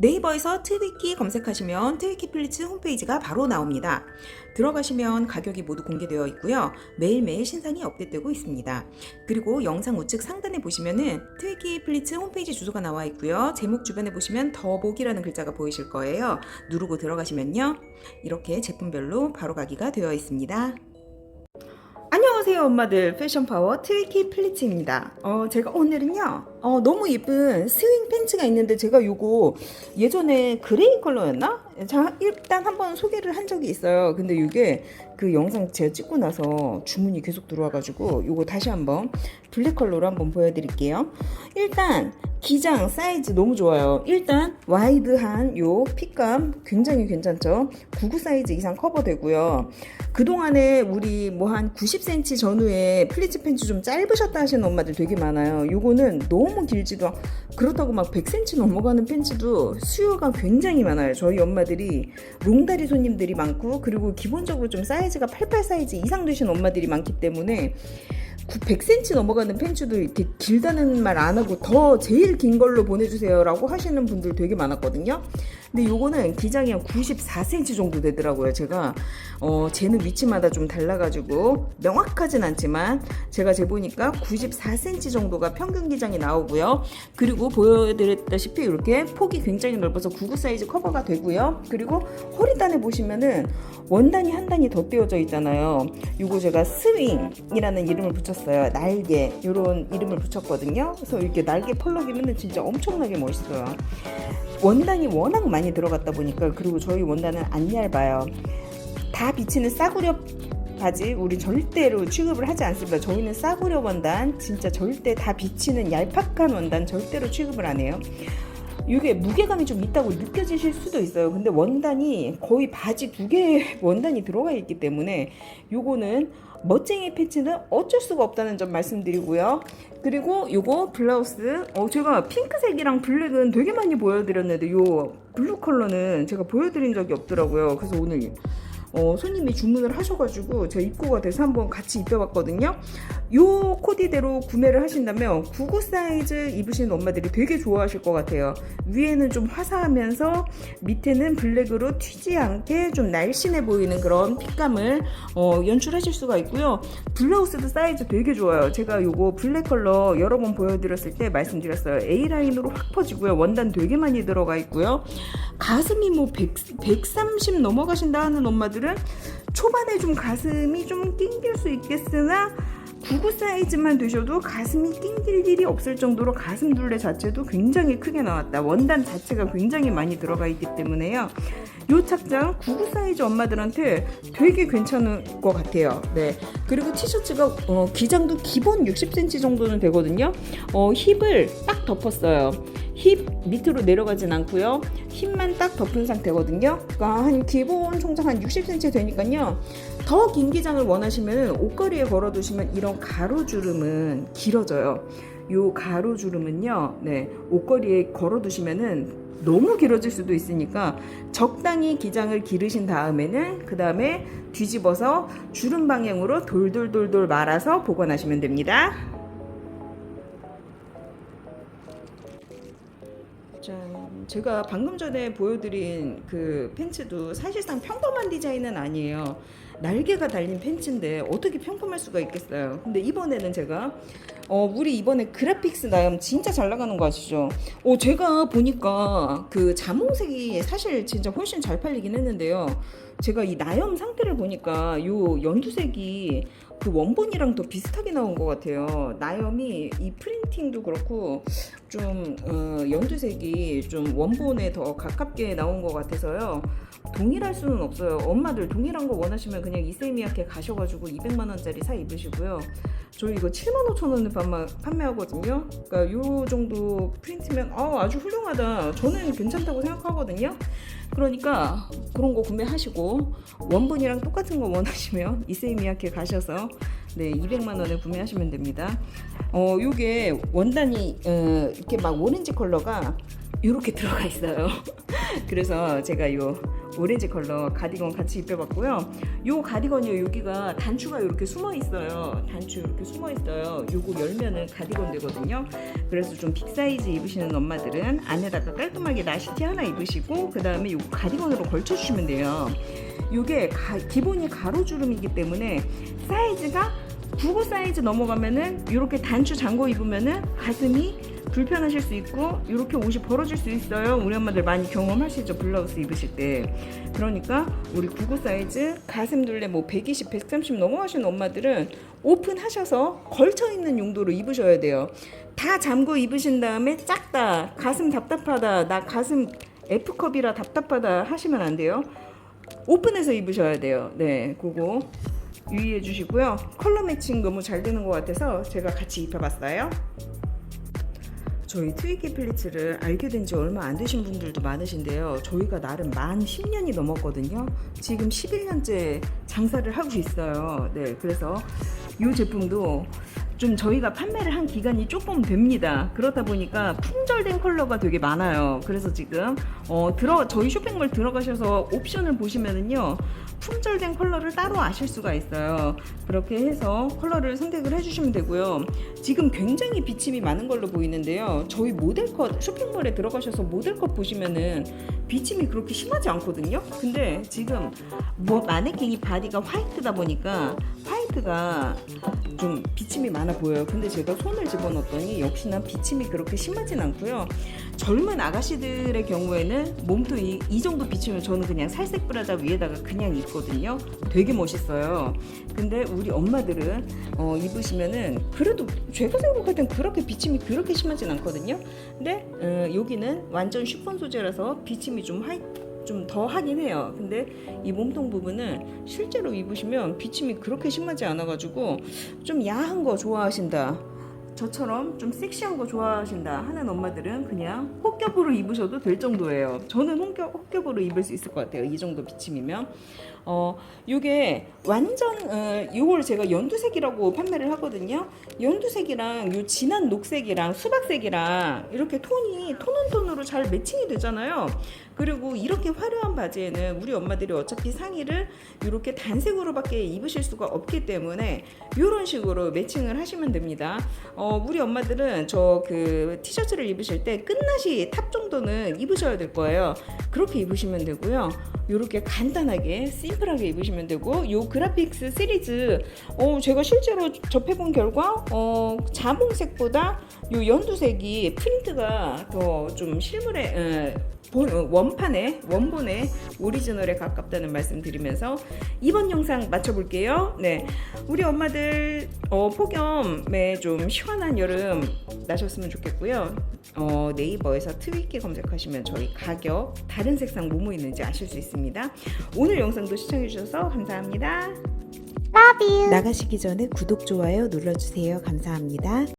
네이버에서 트위키 검색하시면 트위키 플리츠 홈페이지가 바로 나옵니다. 들어가시면 가격이 모두 공개되어 있고요. 매일매일 신상이 업데이트되고 있습니다. 그리고 영상 우측 상단에 보시면은 트위키 플리츠 홈페이지 주소가 나와 있고요. 제목 주변에 보시면 더보기라는 글자가 보이실 거예요. 누르고 들어가시면요. 이렇게 제품별로 바로 가기가 되어 있습니다. 안녕 하세요 엄마들. 패션 파워 트위키 플리츠입니다. 어 제가 오늘은요 어 너무 예쁜 스윙 팬츠가 있는데 제가 요거 예전에 그레이 컬러였나? 자 일단 한번 소개를 한 적이 있어요. 근데 이게 그 영상 제가 찍고 나서 주문이 계속 들어와 가지고 요거 다시 한번 블랙 컬러로 한번 보여드릴게요. 일단 기장 사이즈 너무 좋아요. 일단 와이드한 요 핏감 굉장히 괜찮죠? 99 사이즈 이상 커버되고요. 그동안에 우리 뭐 한 90cm 전후에 플리츠 팬츠 좀 짧으셨다 하시는 엄마들 되게 많아요. 요거는 너무 길지도 않- 그렇다고 막 100cm 넘어가는 팬츠도 수요가 굉장히 많아요. 저희 엄마들이 롱다리 손님들이 많고 그리고 기본적으로 좀 사이즈가 88 사이즈 이상 되신 엄마들이 많기 때문에 100cm 넘어가는 팬츠도 이렇게 길다는 말 안 하고 더 제일 긴 걸로 보내주세요라고 하시는 분들 되게 많았거든요. 근데 요거는 기장이 한 94cm 정도 되더라고요. 제가 어 재는 위치마다 좀 달라가지고 명확하진 않지만 제가 재보니까 94cm 정도가 평균 기장이 나오고요. 그리고 보여드렸다시피 이렇게 폭이 굉장히 넓어서 99 사이즈 커버가 되고요. 그리고 허리단에 보시면은 원단이 한 단이 더 떼어져 있잖아요. 요거 제가 스윙이라는 이름을 붙였어요. 날개 이런 이름을 붙였거든요. 그래서 이렇게 날개 펄럭이면 진짜 엄청나게 멋있어요. 원단이 워낙 많이 들어갔다 보니까 그리고 저희 원단은 안 얇아요. 다 비치는 싸구려 바지 우리 절대로 취급을 하지 않습니다. 저희는 싸구려 원단 진짜 절대 다 비치는 얄팍한 원단 절대로 취급을 안 해요. 이게 무게감이 좀 있다고 느껴지실 수도 있어요. 근데 원단이 거의 바지 두 개의 원단이 들어가 있기 때문에 요거는 멋쟁이 팬츠는 어쩔 수가 없다는 점 말씀드리고요. 그리고 요거 블라우스 어 제가 핑크색이랑 블랙은 되게 많이 보여드렸는데 요 블루 컬러는 제가 보여드린 적이 없더라고요. 그래서 오늘 어, 손님이 주문을 하셔가지고 제가 입고가 돼서 한번 같이 입혀봤거든요. 요 코디대로 구매를 하신다면 99 사이즈 입으시는 엄마들이 되게 좋아하실 것 같아요. 위에는 좀 화사하면서 밑에는 블랙으로 튀지 않게 좀 날씬해 보이는 그런 핏감을 어, 연출하실 수가 있고요. 블라우스도 사이즈 되게 좋아요. 제가 요거 블랙 컬러 여러 번 보여드렸을 때 말씀드렸어요. A라인으로 확 퍼지고요. 원단 되게 많이 들어가 있고요. 가슴이 뭐 100, 130 넘어가신다 하는 엄마들 은 초반에 좀 가슴이 좀 낑길 수 있겠으나 99 사이즈만 되셔도 가슴이 낑길 일이 없을 정도로 가슴 둘레 자체도 굉장히 크게 나왔다. 원단 자체가 굉장히 많이 들어가 있기 때문에요. 요 착장 99 사이즈 엄마들한테 되게 괜찮을 것 같아요. 네. 그리고 티셔츠가 어, 기장도 기본 60cm 정도는 되거든요. 어, 힙을 딱 덮었어요. 힙 밑으로 내려가진 않고요. 힙만 딱 덮은 상태거든요. 그러니까 한 기본 총장 한 60cm 되니까요. 더 긴 기장을 원하시면 옷걸이에 걸어두시면 이런 가로주름은 길어져요. 요 가로주름은요, 네, 옷걸이에 걸어두시면은 너무 길어질 수도 있으니까 적당히 기장을 기르신 다음에는 그 다음에 뒤집어서 주름 방향으로 돌돌돌돌 말아서 보관하시면 됩니다. 짠. 제가 방금 전에 보여드린 그 팬츠도 사실상 평범한 디자인은 아니에요. 날개가 달린 팬츠인데 어떻게 평범할 수가 있겠어요. 근데 이번에는 제가 어 우리 이번에 그래픽스 나염 진짜 잘 나가는 거 아시죠? 어 제가 보니까 그 자몽색이 사실 진짜 훨씬 잘 팔리긴 했는데요. 제가 이 나염 상태를 보니까 요 연두색이 그 원본이랑 더 비슷하게 나온 것 같아요. 나염이 이 프린팅도 그렇고 좀 어, 연두색이 좀 원본에 더 가깝게 나온 것 같아서요. 동일할 수는 없어요. 엄마들 동일한 거 원하시면 그냥 이세미야케 가셔가지고 200만 원짜리 사 입으시고요. 저희 이거 7만 5천 원에 판매, 판매하거든요. 그러니까 요 정도 프린트면 아, 아주 훌륭하다. 저는 괜찮다고 생각하거든요. 그러니까 그런 거 구매하시고 원본이랑 똑같은 거 원하시면 이세미야케 가셔서 네 200만 원에 구매하시면 됩니다. 어 요게 원단이 어, 이렇게 막 오렌지 컬러가 이렇게 들어가 있어요. 그래서 제가 요 오렌지 컬러 가디건 같이 입혀봤고요. 요 가디건이요 여기가 단추가 이렇게 숨어 있어요. 단추 이렇게 숨어 있어요. 요거 열면은 가디건 되거든요. 그래서 좀 빅 사이즈 입으시는 엄마들은 안에다가 깔끔하게 나시티 하나 입으시고 그 다음에 요거 가디건으로 걸쳐주시면 돼요. 요게 가- 기본이 가로주름이기 때문에 사이즈가 국어 사이즈 넘어가면은 이렇게 단추 잠궈 입으면은 가슴이 불편하실 수 있고 이렇게 옷이 벌어질 수 있어요. 우리 엄마들 많이 경험하시죠 블라우스 입으실 때. 그러니까 우리 국어 사이즈 가슴 둘레 뭐 120, 130 넘어가시는 엄마들은 오픈하셔서 걸쳐 입는 용도로 입으셔야 돼요. 다 잠궈 입으신 다음에 작다, 가슴 답답하다, 나 가슴 F컵이라 답답하다 하시면 안 돼요. 오픈해서 입으셔야 돼요. 네, 그거 유의해 주시고요. 컬러 매칭 너무 잘 되는 것 같아서 제가 같이 입혀봤어요. 저희 트위키 플리츠를 알게 된 지 얼마 안 되신 분들도 많으신데요. 저희가 나름 만 10년이 넘었거든요. 지금 11년째 장사를 하고 있어요. 네, 그래서 이 제품도 좀 저희가 판매를 한 기간이 조금 됩니다. 그렇다 보니까 품절된 컬러가 되게 많아요. 그래서 지금 어, 들어 저희 쇼핑몰 들어가셔서 옵션을 보시면은요. 품절된 컬러를 따로 아실 수가 있어요. 그렇게 해서 컬러를 선택을 해주시면 되고요. 지금 굉장히 비침이 많은 걸로 보이는데요. 저희 모델컷 쇼핑몰에 들어가셔서 모델컷 보시면은 비침이 그렇게 심하지 않거든요. 근데 지금 뭐 마네킹이 바디가 화이트다 보니까 화이트가 좀 비침이 많아 보여요. 근데 제가 손을 집어넣었더니 역시나 비침이 그렇게 심하진 않고 요. 젊은 아가씨들의 경우에는 몸도 이, 이 정도 비치면 저는 그냥 살색 브라자 위에다가 그냥 입거든요. 되게 멋있어요. 근데 우리 엄마들은 어, 입으시면은 그래도 제가 생각할 땐 그렇게 비침이 그렇게 심하진 않거든요. 근데 어, 여기는 완전 쉬폰 소재라서 비침이 좀 하이 좀더 하긴 해요. 근데 이 몸통 부분은 실제로 입으시면 비침이 그렇게 심하지 않아가지고 좀 야한 거 좋아하신다. 저처럼 좀 섹시한 거 좋아하신다 하는 엄마들은 그냥 혹겹으로 입으셔도 될 정도예요. 저는 혹겹, 혹겹으로 입을 수 있을 것 같아요. 이 정도 비침이면. 어, 요게 완전, 어, 요걸 제가 연두색이라고 판매를 하거든요. 연두색이랑 요 진한 녹색이랑 수박색이랑 이렇게 톤이 톤온톤으로 잘 매칭이 되잖아요. 그리고 이렇게 화려한 바지에는 우리 엄마들이 어차피 상의를 이렇게 단색으로밖에 입으실 수가 없기 때문에 이런 식으로 매칭을 하시면 됩니다. 어, 우리 엄마들은 저 그 티셔츠를 입으실 때 끝나시 탑 정도는 입으셔야 될 거예요. 그렇게 입으시면 되고요. 이렇게 간단하게 심 플하게 입으시면 되고 요 그래픽스 시리즈 어 제가 실제로 접해본 결과 어 자몽색보다 요 연두색이 프린트가 더 좀 실물에 에, 본- 어, 원판에 원본에 오리지널에 가깝다는 말씀 드리면서 이번 영상 마쳐볼게요. 네, 우리 엄마들 어, 폭염에 좀 시원한 여름 나셨으면 좋겠고요. 어, 네이버에서 트위키 검색하시면 저희 가격 다른 색상 뭐뭐 있는지 아실 수 있습니다. 오늘 영상도 시청해주셔서 감사합니다. Love you. 나가시기 전에 구독 좋아요 눌러주세요. 감사합니다.